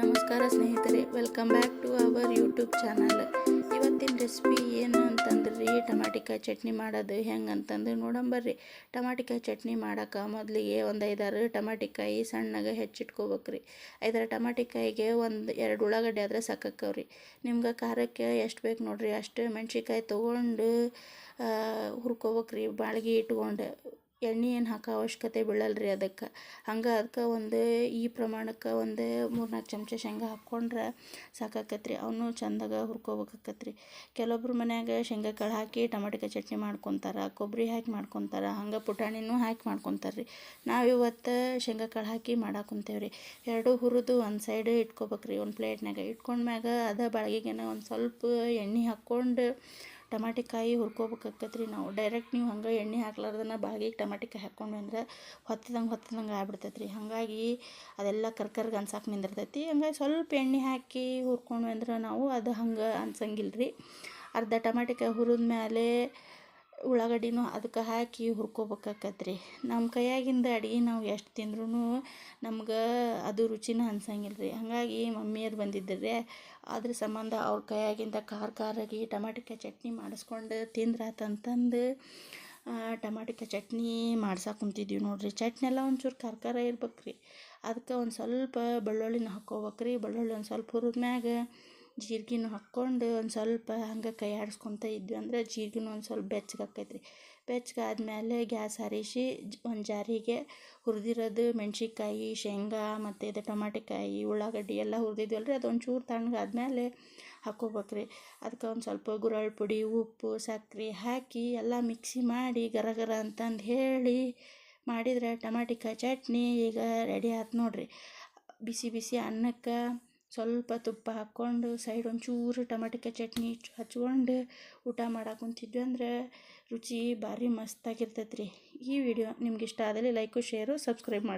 ನಮಸ್ಕಾರ ಸ್ನೇಹಿತರೆ welcome back to our YouTube channel ಇವತ್ತಿನ ರೆಸಿಪಿ ಏನು ಅಂತಂದ್ರೆ? ರೀ ಟಮಾಟಿಕಾಯಿ ಚಟ್ನಿ ಮಾಡೋದು ಹೆಂಗೆ ಅಂತಂದು ನೋಡಂಬರ್ರಿ ಟಮಾಟಿಕಾಯಿ ಚಟ್ನಿ ಮಾಡೋಕೆ ಮೊದಲಿಗೆ ಒಂದು ಐದಾರು ಟಮಾಟಿಕಾಯಿ ಸಣ್ಣಗೆ ಹೆಚ್ಚಿಟ್ಕೋಬೇಕ್ರಿ. ಐದಾರು ಟಮಾಟಿಕಾಯಿಗೆ ಒಂದು ಎರಡು ಉಳ್ಳಾಗಡ್ಡೆ ಆದರೆ ಸಾಕಾಕವ್ರಿ ನಿಮ್ಗೆ ಖಾರಕ್ಕೆ ಎಷ್ಟು ಬೇಕು ನೋಡ್ರಿ? ಅಷ್ಟು ಮೆಣ್ಸಿಕಾಯಿ ತೊಗೊಂಡು ಹುರ್ಕೋಬೇಕ್ರಿ, ಬಾಳ್ಗೆ ಇಟ್ಕೊಂಡು ಎಣ್ಣೆ ಏನು ಹಾಕೋ ಅವಶ್ಯಕತೆ ಬೀಳಲ್ರಿ ಅದಕ್ಕೆ. ಹಂಗೆ ಅದಕ್ಕೆ ಒಂದು ಈ ಪ್ರಮಾಣಕ್ಕೆ ಒಂದು ಮೂರ್ನಾಲ್ಕು ಚಮಚ ಶೇಂಗಾ ಹಾಕ್ಕೊಂಡ್ರೆ ಸಾಕಾಕತ್ರಿ. ಅವನು ಚಂದಾಗ ಹುರ್ಕೋಬೇಕಾಕತ್ರಿ. ಕೆಲವೊಬ್ರು ಮನ್ಯಾಗ ಶೇಂಗಾ ಕಾಳು ಹಾಕಿ ಟಮಾಟಿಕಾಯಿ ಚಟ್ನಿ ಮಾಡ್ಕೊತಾರೆ ಕೊಬ್ಬರಿ ಹಾಕಿ ಮಾಡ್ಕೊತಾರೆ, ಹಂಗೆ ಪುಟಾಣಿನೂ ಹಾಕಿ ಮಾಡ್ಕೊತಾರೆ ರೀ ನಾವು ಇವತ್ತು ಶೇಂಗಾ ಕಾಳು ಹಾಕಿ ಮಾಡಾಕುಂತೇವೆ ರೀ ಎರಡು ಹುರಿದು ಒಂದು ಸೈಡ್ ಇಟ್ಕೋಬೇಕ್ರಿ. ಒಂದು ಪ್ಲೇಟ್ನಾಗ ಇಟ್ಕೊಂಡ್ಮ್ಯಾಗ ಅದ ಬಾಳಿಗೆನ ಒಂದು ಸ್ವಲ್ಪ ಎಣ್ಣೆ ಹಾಕ್ಕೊಂಡು ಟಮಾಟಿಕಾಯಿ ಹುರ್ಕೋಬೇಕಾಕತ್ರಿ ನಾವು. ಡೈರೆಕ್ಟ್ ನೀವು ಹಂಗೆ ಎಣ್ಣೆ ಹಾಕ್ಲಾರ್ದನ ಬಾಗಿಗೆ ಟಮಾಟಿಕಾಯಿ ಹಾಕ್ಕೊಂಡ್ವಿ ಅಂದ್ರೆ ಹೊತ್ತದಂಗೆ ಹೊತ್ತದಂಗೆ ಆಗ್ಬಿಡ್ತೈತೆ ರೀ ಹಾಗಾಗಿ ಅದೆಲ್ಲ ಕರ್ಕರ್ಗೆ ಅನ್ಸಕ್ಕೆ ನಿಂದಿರ್ತೈತಿ. ಹಂಗಾಗಿ ಸ್ವಲ್ಪ ಎಣ್ಣೆ ಹಾಕಿ ಹುರ್ಕೊಂಡ್ವಿ ಅಂದ್ರೆ ನಾವು ಅದು ಹಂಗೆ ಅನ್ಸಂಗಿಲ್ಲ ರೀ ಅರ್ಧ ಟಮಾಟಿಕಾಯಿ ಹುರಿದ ಮೇಲೆ ಉಳ್ಳಾಗಡ್ಡಿನೂ ಅದಕ್ಕೆ ಹಾಕಿ ಹುರ್ಕೋಬೇಕಾಕತ್ರಿ. ನಮ್ಮ ಕೈಯಾಗಿಂದ ಅಡುಗೆ ನಾವು ಎಷ್ಟು ತಿಂದ್ರೂ ನಮ್ಗೆ ಅದು ರುಚಿನ ಅನ್ಸಂಗಿಲ್ಲ ರೀ ಹಾಗಾಗಿ ಮಮ್ಮಿಯರು ಬಂದಿದ್ದರೆ ಅದ್ರ ಸಂಬಂಧ ಅವ್ರ ಕೈಯಾಗಿಂದ ಖಾರ ಖಾರಾಗಿ ಟಮಾಟಿಕಾಯಿ ಚಟ್ನಿ ಮಾಡಿಸ್ಕೊಂಡು ತಿಂದ್ರಾತಂತಂದು ಟಮಾಟಿಕಾಯಿ ಚಟ್ನಿ ಮಾಡ್ಸಕ್ಕೆ ಕುಂತಿದ್ದೀವಿ ನೋಡಿರಿ. ಚಟ್ನಿ ಎಲ್ಲ ಒಂಚೂರು ಖಾರ ಖಾರ ಇರ್ಬೇಕು ರೀ ಅದಕ್ಕೆ ಒಂದು ಸ್ವಲ್ಪ ಬೆಳ್ಳುಳ್ಳಿನ ಹಾಕ್ಕೋಬೇಕ್ರಿ. ಬೆಳ್ಳುಳ್ಳಿ ಒಂದು ಸ್ವಲ್ಪ ಹುರಿದ್ಮ್ಯಾಗ ಜೀರ್ಗೆನೂ ಹಾಕ್ಕೊಂಡು ಒಂದು ಸ್ವಲ್ಪ ಹಂಗೆ ಕೈ ಆಡಿಸ್ಕೊತ ಇದ್ವಿ ಅಂದ್ರೆ ಜೀರ್ಗಿನೂ ಒಂದು ಸ್ವಲ್ಪ ಬೆಚ್ಚಗಾಕೈತೆ ರೀ ಆದಮೇಲೆ ಗ್ಯಾಸ್ ಹರಿಸಿ ಒಂದು ಜಾರಿಗೆ ಹುರಿದಿರೋದು ಮೆಣ್ಸಿನ್ಕಾಯಿ, ಶೇಂಗಾ ಮತ್ತು ಇದು ಟೊಮಾಟಿಕಾಯಿ, ಉಳ್ಳಾಗಡ್ಡಿ ಎಲ್ಲ ಹುರಿದಿದ್ವಲ್ಲ ರೀ ಅದೊಂದು ಚೂರು ತಣ್ಣಗಾದ್ಮೇಲೆ ಹಾಕ್ಕೋಬೇಕು ರೀ ಅದಕ್ಕೆ ಒಂದು ಸ್ವಲ್ಪ ಗುರಳ್ ಪುಡಿ, ಉಪ್ಪು ಸಕ್ಕರೆ ಹಾಕಿ ಎಲ್ಲ ಮಿಕ್ಸಿ ಮಾಡಿ ಗರ ಗರ ಅಂತಂದು ಹೇಳಿ ಮಾಡಿದ್ರೆ ಟಮಾಟಿಕಾಯಿ ಚಟ್ನಿ ಈಗ ರೆಡಿ ಆಯ್ತು ನೋಡಿರಿ. ಬಿಸಿ ಬಿಸಿ ಅನ್ನಕ್ಕೆ ಸ್ವಲ್ಪ ತುಪ್ಪ ಹಾಕ್ಕೊಂಡು ಸೈಡ್ ಒಂಚೂರು ಟಮಾಟಿಕಾಯಿ ಚಟ್ನಿ ಹಚ್ಕೊಂಡು ಊಟ ಮಾಡಕ್ಕೆ ಕುಂತಿದ್ವಿ ಅಂದ್ರೆ ರುಚಿ ಭಾರಿ ಮಸ್ತಾಗಿರ್ತೈತೆ ರೀ ಈ ವಿಡಿಯೋ ನಿಮ್ಗೆ ಇಷ್ಟ ಆದಲ್ಲಿ ಲೈಕು ಶೇರು ಸಬ್ಸ್ಕ್ರೈಬ್ ಮಾಡಿ